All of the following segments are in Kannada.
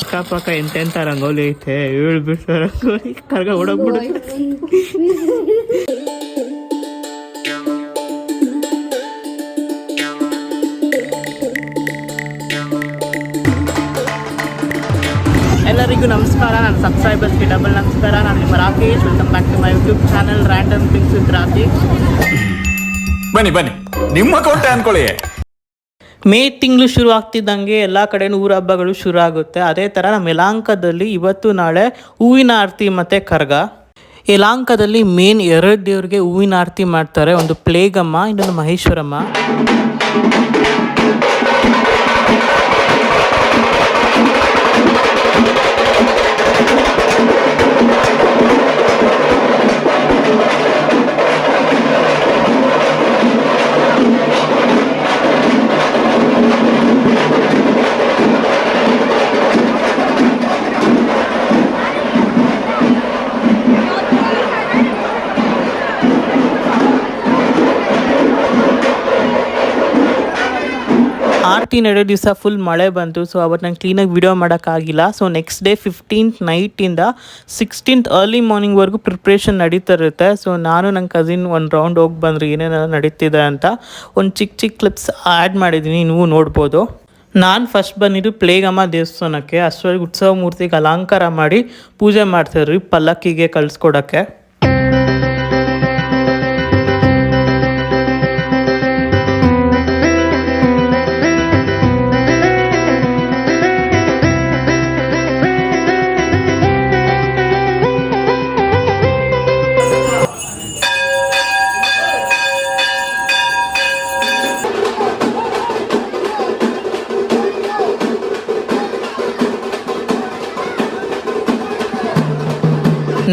ಅಕ್ಕಪಕ್ಕ ಎಂತೆಂತ ರಂಗೋಲಿ ಐತೆ? ಏಳು ರಂಗೋಲಿ ಕರ್ಗ ಓಡೋಗ್ಬಿಡುತ್ತೆ. ಎಲ್ಲರಿಗೂ ನಮಸ್ಕಾರ. ನನ್ನ ಸಬ್ಸ್ಕ್ರೈಬರ್ಸ್ಗೆ ಡಬಲ್ ನಮಸ್ಕಾರ. ನಾನು ನಿಮ್ಮ Rakesh. Welcome back to my YouTube channel random things with Rakesh ಬನ್ನಿ ಬನ್ನಿ. ನಿಮ್ಮ ಕೋಟೆ ಅನ್ಕೊಳ್ಳಿ. ಮೇ ತಿಂಗಳು ಶುರು ಆಗ್ತಿದ್ದಂಗೆ ಎಲ್ಲ ಕಡೆನೂ ಊರ ಹಬ್ಬಗಳು ಶುರು ಆಗುತ್ತೆ. ಅದೇ ಥರ ನಮ್ಮ ಯಲಾಂಕದಲ್ಲಿ ಇವತ್ತು ನಾಳೆ ಹೂವಿನ ಆರತಿ ಮತ್ತು ಕರ್ಗ. ಯಲಾಂಕದಲ್ಲಿ ಮೇನ್ ಎರಡು ದೇವ್ರಿಗೆ ಹೂವಿನ ಆರತಿ ಮಾಡ್ತಾರೆ. ಒಂದು ಪ್ಲೇಗಮ್ಮ, ಇನ್ನೊಂದು ಮಹೇಶ್ವರಮ್ಮ. ಆರತಿ ನಡೆಯೋ ದಿವಸ ಫುಲ್ ಮಳೆ ಬಂತು ಸೊ ಅವತ್ತು ನಂಗೆ ಕ್ಲೀನಾಗಿ ವಿಡಿಯೋ ಮಾಡೋಕ್ಕಾಗಿಲ್ಲ. ಸೊ ನೆಕ್ಸ್ಟ್ ಡೇ ಫಿಫ್ಟೀನ್ತ್ ನೈಟಿಂದ ಸಿಕ್ಸ್ಟೀನ್ತ್ ಅರ್ಲಿ ಮಾರ್ನಿಂಗ್ವರೆಗೂ ಪ್ರಿಪ್ರೇಷನ್ ನಡೀತಾ ಇರುತ್ತೆ. ಸೊ ನಾನು ನನ್ನ ಕಸಿನ್ ಒಂದು ರೌಂಡ್ ಹೋಗಿ ಬಂದರೆ, ಏನೇನೆಲ್ಲ ನಡೀತಿದೆ ಅಂತ ಒಂದು ಚಿಕ್ಕ ಚಿಕ್ಕ ಕ್ಲಿಪ್ಸ್ ಆ್ಯಡ್ ಮಾಡಿದ್ದೀನಿ ನೀವು ನೋಡ್ಬೋದು. ನಾನು ಫಸ್ಟ್ ಬಂದಿದ್ದು ಪ್ಲೇಗಮ್ಮ ದೇವಸ್ಥಾನಕ್ಕೆ. ಅಷ್ಟರಲ್ಲಿ ಉತ್ಸವ ಮೂರ್ತಿಗೆ ಅಲಂಕಾರ ಮಾಡಿ ಪೂಜೆ ಮಾಡ್ತಾರ್ರಿ ಪಲ್ಲಕ್ಕಿಗೆ ಕಳಿಸ್ಕೊಡೋಕ್ಕೆ.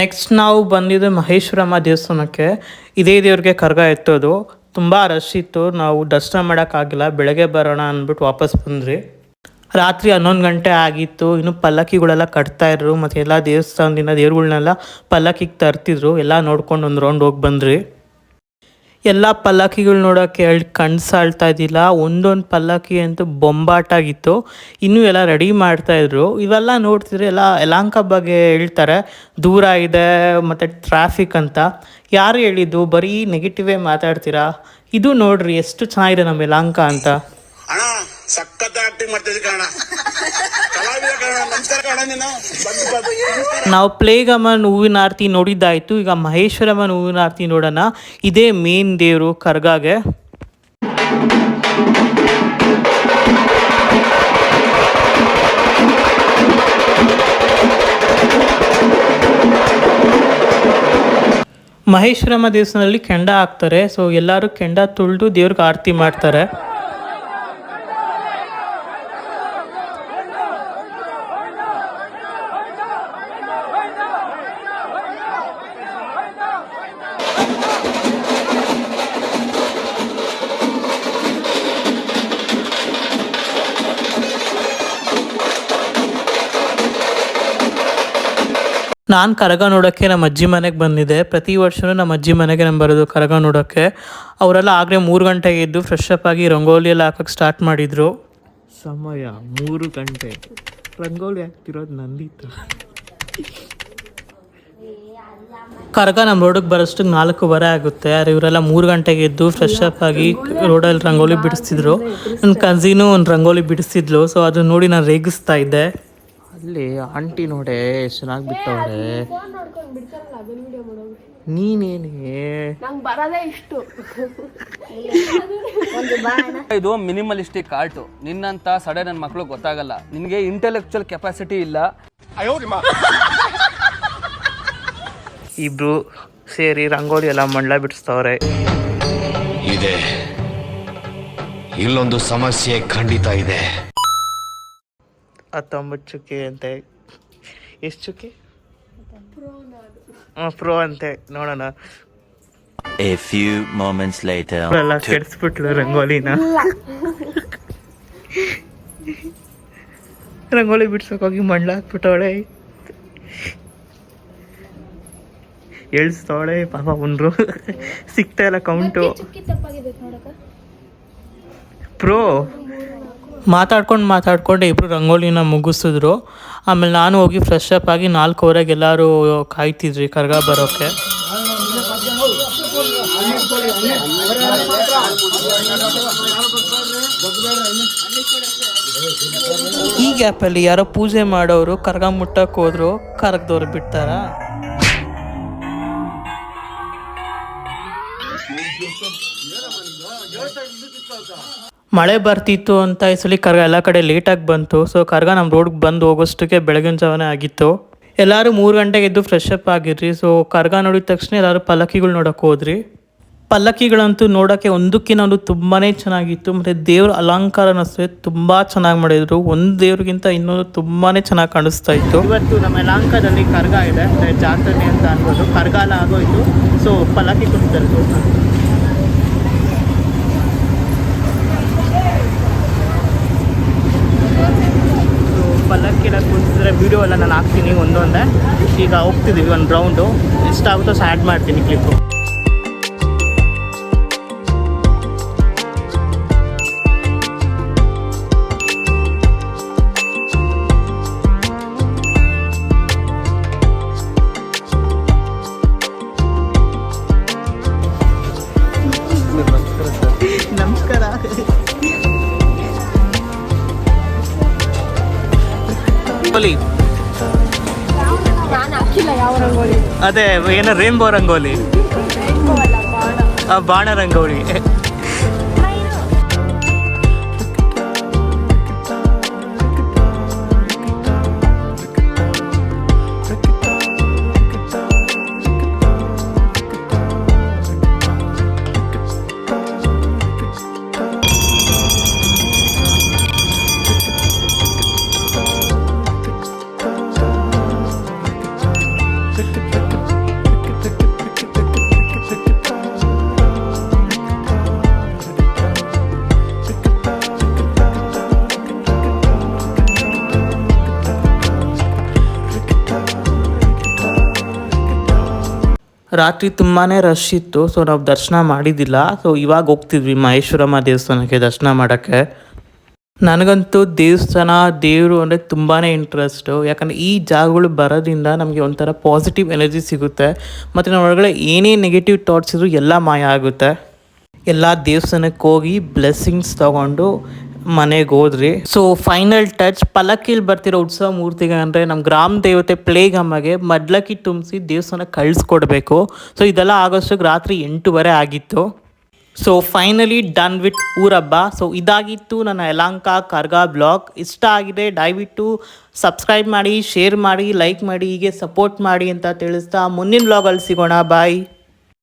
ನೆಕ್ಸ್ಟ್ ನಾವು ಬಂದಿದ್ದು ಮಹೇಶ್ವರಮ್ಮ ದೇವಸ್ಥಾನಕ್ಕೆ. ಇದೇ ದೇವ್ರಿಗೆ ಕರ್ಗ ಎತ್ತೋದು. ತುಂಬ ರಶ್ ಇತ್ತು. ನಾವು ದರ್ಶನ ಮಾಡೋಕ್ಕಾಗಿಲ್ಲ ಬೆಳಗ್ಗೆ ಬರೋಣ ಅಂದ್ಬಿಟ್ಟು ವಾಪಸ್ ಬಂದ್ರಿ ರಾತ್ರಿ ಹನ್ನೊಂದು ಗಂಟೆ ಆಗಿತ್ತು. ಇನ್ನು ಪಲ್ಲಕ್ಕಿಗಳೆಲ್ಲ ಕಟ್ತಾ ಇದ್ರು. ಮತ್ತು ಎಲ್ಲ ದೇವಸ್ಥಾನದಿಂದ ದೇವ್ರುಗಳ್ನೆಲ್ಲ ಪಲ್ಲಕ್ಕಿಗೆ ತರ್ತಿದ್ರು. ಎಲ್ಲ ನೋಡ್ಕೊಂಡು ಒಂದು ರೌಂಡ್ ಹೋಗಿ ಬಂದ್ರಿ ಎಲ್ಲ ಪಲ್ಲಕ್ಕಿಗಳು ನೋಡೋಕ್ಕೆ ಎರಡು ಕಣ್ಣು ಸಾಳ್ತಾ ಇದ್ದಿಲ್ಲ. ಒಂದೊಂದು ಪಲ್ಲಕ್ಕಿ ಅಂತೂ ಬೊಂಬಾಟಾಗಿತ್ತು. ಇನ್ನೂ ಎಲ್ಲ ರೆಡಿ ಮಾಡ್ತಾಯಿದ್ರು ಇವೆಲ್ಲ ನೋಡ್ತಿದ್ರೆ ಎಲ್ಲ ಯಲಾಂಕ ಬಗ್ಗೆ ಹೇಳ್ತಾರೆ. ದೂರ ಇದೆ, ಮತ್ತು ಟ್ರಾಫಿಕ್ ಅಂತ. ಯಾರು ಹೇಳಿದ್ದು? ಬರೀ ನೆಗೆಟಿವೇ ಮಾತಾಡ್ತೀರಾ? ಇದು ನೋಡ್ರಿ, ಎಷ್ಟು ಚೆನ್ನಾಗಿದೆ ನಮ್ಮ ಯಲಾಂಕ ಅಂತ. ನಾವು ಪ್ಲೇಗಮ್ಮನ ಹೂವಿನ ಆರತಿ ನೋಡಿದ್ದಾಯ್ತು. ಈಗ ಮಹೇಶ್ವರಮ್ಮನ ಹೂವಿನ ಆರತಿ ನೋಡೋಣ. ಇದೇ ಮೇನ್ ದೇವರು ಕರ್ಗಾಗೆ. ಮಹೇಶ್ವರಮ್ಮ ದೇವಸ್ಥಾನದಲ್ಲಿ ಕೆಂಡ ಹಾಕ್ತಾರೆ. ಸೊ ಎಲ್ಲರೂ ಕೆಂಡ ತುಳಿದು ದೇವ್ರಿಗೆ ಆರತಿ ಮಾಡ್ತಾರೆ. ನಾನು ಕರಗ ನೋಡೋಕ್ಕೆ ನಮ್ಮ ಅಜ್ಜಿ ಮನೆಗೆ ಬಂದಿದ್ದೆ. ಪ್ರತಿ ವರ್ಷವೂ ನಮ್ಮ ಅಜ್ಜಿ ಮನೆಗೆ ನಾನು ಬರೋದು ಕರಗ ನೋಡೋಕ್ಕೆ. ಅವರೆಲ್ಲ ಆಗಲೇ ಮೂರು ಗಂಟೆಗೆ ಎದ್ದು ಫ್ರೆಶ್ ಅಪ್ ಆಗಿ ರಂಗೋಲಿ ಎಲ್ಲ ಹಾಕೋಕ್ಕೆ ಸ್ಟಾರ್ಟ್ ಮಾಡಿದರು. ಸಮಯ ಮೂರು ಗಂಟೆ. ರಂಗೋಲಿ ಹಾಕ್ತಿರೋದು ನಂದಿತ್ತು ಕರಗ ನಮ್ಮ ರೋಡಿಗೆ ಬರೋಷ್ಟಕ್ಕೆ ನಾಲ್ಕೂವರೆ ಆಗುತ್ತೆ. ಆದರೆ ಇವರೆಲ್ಲ ಮೂರು ಗಂಟೆಗೆ ಎದ್ದು ಫ್ರೆಶ್ ಅಪ್ ಆಗಿ ರೋಡಲ್ಲಿ ರಂಗೋಲಿ ಬಿಡಿಸ್ತಿದ್ರು. ನನ್ನ ಕಝಿನು ಒಂದು ರಂಗೋಲಿ ಬಿಡಿಸ್ತಿದ್ಲು. ಸೊ ಅದನ್ನ ನೋಡಿ ನಾನು ರೇಗಿಸ್ತಾ ಇದ್ದೆ. ಅಲ್ಲಿ ಆಂಟಿ ನೋಡೆ ಎಷ್ಟು ಚೆನ್ನಾಗಿ ಬಿಟ್ಟವ್ರೆ ನೀನೇನೇ? ನಂಗೆ ಬರೋದೇ ಇಷ್ಟು. ಇದು ಮಿನಿಮಲಿಸ್ಟಿಕ್ ಆರ್ಟ್. ನಿನ್ನಂತ ಸಡೆ ನನ್ನ ಮಕ್ಳು ಗೊತ್ತಾಗಲ್ಲ. ನಿನಗೆ ಇಂಟೆಲೆಕ್ಚುಯಲ್ ಕೆಪಾಸಿಟಿ ಇಲ್ಲ. ಇಬ್ರು ಸೇರಿ ರಂಗೋಲಿ ಎಲ್ಲ ಮಂಡ್ಲ ಬಿಡಿಸ್ತವ್ರೆ. ಇದೆ. ಇಲ್ಲೊಂದು ಸಮಸ್ಯೆ ಖಂಡಿತ ಇದೆ. ಹತ್ತೊಂಬತ್ತು ಚುಕ್ಕೆ ಅಂತೆ. ಎಷ್ಟು ಚುಕ್ಕಿ? ಹಾಂ ಪ್ರೋ ಅಂತೆ. ನೋಡೋಣ. A few moments later. ಎಲ್ಲ ಕೆಡಿಸ್ಬಿಟ್ಲು ರಂಗೋಲಿನ. ರಂಗೋಲಿ ಬಿಡ್ಸೋಕೋಗಿ ಮಂಡ್ಲ ಹಾಕ್ಬಿಟ್ಟವಳೆ. ಎಳ್ಸ್ತವಳೆ ಪಾಪ ಉಂಡ್ರು ಸಿಗ್ತಾ ಇಲ್ಲ ಕೌಂಟು ಪ್ರೋ ಮಾತಾಡ್ಕೊಂಡು ಮಾತಾಡ್ಕೊಂಡು ಇಬ್ಬರು ರಂಗೋಲಿನ ಮುಗಿಸಿದ್ರು. ಆಮೇಲೆ ನಾನು ಹೋಗಿ ಫ್ರೆಶ್ ಅಪ್ ಆಗಿ ನಾಲ್ಕುವರೆಗೆ ಎಲ್ಲರೂ ಕಾಯ್ತಿದ್ರಿ ಕರ್ಗ ಬರೋಕ್ಕೆ ಈ ಗ್ಯಾಪಲ್ಲಿ ಯಾರೋ ಪೂಜೆ ಮಾಡೋರು ಕರ್ಗ ಮುಟ್ಟಕ್ಕೆ ಹೋದ್ರು ಕರ್ಗದವ್ರು ಬಿಡ್ತಾರ? ಮಳೆ ಬರ್ತಿತ್ತು ಅಂತ ಈ ಸಲ ಕರ್ಗ ಎಲ್ಲ ಕಡೆ ಲೇಟಾಗಿ ಬಂತು. ಸೊ ಕರ್ಗ ನಮ್ಮ ರೋಡ್ಗೆ ಬಂದು ಹೋಗೋಷ್ಟಕ್ಕೆ ಬೆಳಗಿನ ಜಾವನೇ ಆಗಿತ್ತು. ಎಲ್ಲರೂ ಮೂರು ಗಂಟೆಗೆ ಎದ್ದು ಫ್ರೆಶ್ ಅಪ್ ಆಗಿರ್ರಿ. ಸೊ ಕರ್ಗ ನೋಡಿದ ತಕ್ಷಣ ಎಲ್ಲರೂ ಪಲ್ಲಕ್ಕಿಗಳು ನೋಡಕ್ಕೆ ಹೋದ್ರಿ. ಪಲ್ಲಕ್ಕಿಗಳಂತೂ ನೋಡೋಕ್ಕೆ ಒಂದಕ್ಕಿಂತ ಒಂದು ತುಂಬಾ ಚೆನ್ನಾಗಿತ್ತು. ಮತ್ತು ದೇವ್ರ ಅಲಂಕಾರ ಅಷ್ಟೇ ತುಂಬ ಚೆನ್ನಾಗಿ ಮಾಡಿದ್ರು. ಒಂದು ದೇವ್ರಿಗಿಂತ ಇನ್ನೊಂದು ತುಂಬಾ ಚೆನ್ನಾಗಿ ಕಾಣಿಸ್ತಾ ಇತ್ತು. ಇವತ್ತು ನಮ್ಮ ಅಲಂಕಾರದಲ್ಲಿ ಕರ್ಗ ಇದೆ. ಜಾತ್ರೆ ಅಂತ ಅನ್ಬೋದು. ಕರ್ಗಾಲ ಆಗೋಯ್ತು. ಸೊ ಪಲ್ಲಕ್ಕಿ ಕೊಡ್ತಾರೆ ವೀಡಿಯೋ ಎಲ್ಲ ನಾನು ಹಾಕ್ತೀನಿ ಒಂದೊಂದೇ. ಈಗ ಹೋಗ್ತಿದ್ದೀವಿ ಒಂದು ರೌಂಡು ಎಷ್ಟಾಗುತ್ತೋ ಅಷ್ಟು ಆ್ಯಡ್ ಮಾಡ್ತೀನಿ ಕ್ಲಿಪ್ಪು ಅದೇ ಏನೋ ರೇನ್ಬೋ ರಂಗೋಲಿ? ಆ, ಬಾಣ ರಂಗೋಲಿ. ರಾತ್ರಿ ತುಂಬಾ ರಶ್ ಇತ್ತು ಸೊ ನಾವು ದರ್ಶನ ಮಾಡಿದ್ದಿಲ್ಲ ಸೊ ಇವಾಗ ಹೋಗ್ತಿದ್ವಿ ಮಹೇಶ್ವರಮ್ಮ ದೇವಸ್ಥಾನಕ್ಕೆ ದರ್ಶನ ಮಾಡೋಕ್ಕೆ. ನನಗಂತೂ ದೇವಸ್ಥಾನ, ದೇವರು ಅಂದರೆ ತುಂಬಾ ಇಂಟ್ರೆಸ್ಟು ಯಾಕಂದರೆ ಈ ಜಾಗಗಳು ಬರೋದ್ರಿಂದ ನಮಗೆ ಒಂಥರ ಪಾಸಿಟಿವ್ ಎನರ್ಜಿ ಸಿಗುತ್ತೆ. ಮತ್ತು ನಮ್ಮ ಒಳಗಡೆ ಏನೇ ನೆಗೆಟಿವ್ ಥಾಟ್ಸ್ ಇದ್ರೂ ಎಲ್ಲ ಮಾಯ ಆಗುತ್ತೆ. ಎಲ್ಲ ದೇವಸ್ಥಾನಕ್ಕೆ ಹೋಗಿ ಬ್ಲೆಸ್ಸಿಂಗ್ಸ್ ತಗೊಂಡು ಮನೆಗೆ ಹೋದ್ರಿ. ಸೊ ಫೈನಲ್ ಟಚ್ ಪಲಕ್ಕಿಲ್ ಬರ್ತಿರೋ ಉತ್ಸವ ಮೂರ್ತಿಗೆ ಅಂದರೆ ನಮ್ಮ ಗ್ರಾಮ ದೇವತೆ ಪ್ಲೇಗಮ್ಮಗೆ ಮಡ್ಲಕ್ಕಿ ತುಂಬಿಸಿ ದೇವಸ್ಥಾನ ಕಳಿಸ್ಕೊಡ್ಬೇಕು. ಸೊ ಇದೆಲ್ಲ ಆಗೋಷ್ಟಕ್ಕೆ ರಾತ್ರಿ ಎಂಟೂವರೆ ಆಗಿತ್ತು. ಸೊ ಫೈನಲಿ ಡನ್ ವಿತ್ ಊರಬ್ಬ ಸೊ ಇದಾಗಿತ್ತು ನನ್ನ ಯಲಾಂಕ ಕರ್ಗ ಬ್ಲಾಗ್ ಇಷ್ಟ ಆಗಿದೆ, ದಯವಿಟ್ಟು ಸಬ್ಸ್ಕ್ರೈಬ್ ಮಾಡಿ ಶೇರ್ ಮಾಡಿ ಲೈಕ್ ಮಾಡಿ, ಹೀಗೆ ಸಪೋರ್ಟ್ ಮಾಡಿ ಅಂತ ತಿಳಿಸ್ತಾ ಮುಂದಿನ ಬ್ಲಾಗಲ್ಲಿ ಸಿಗೋಣ. ಬಾಯ್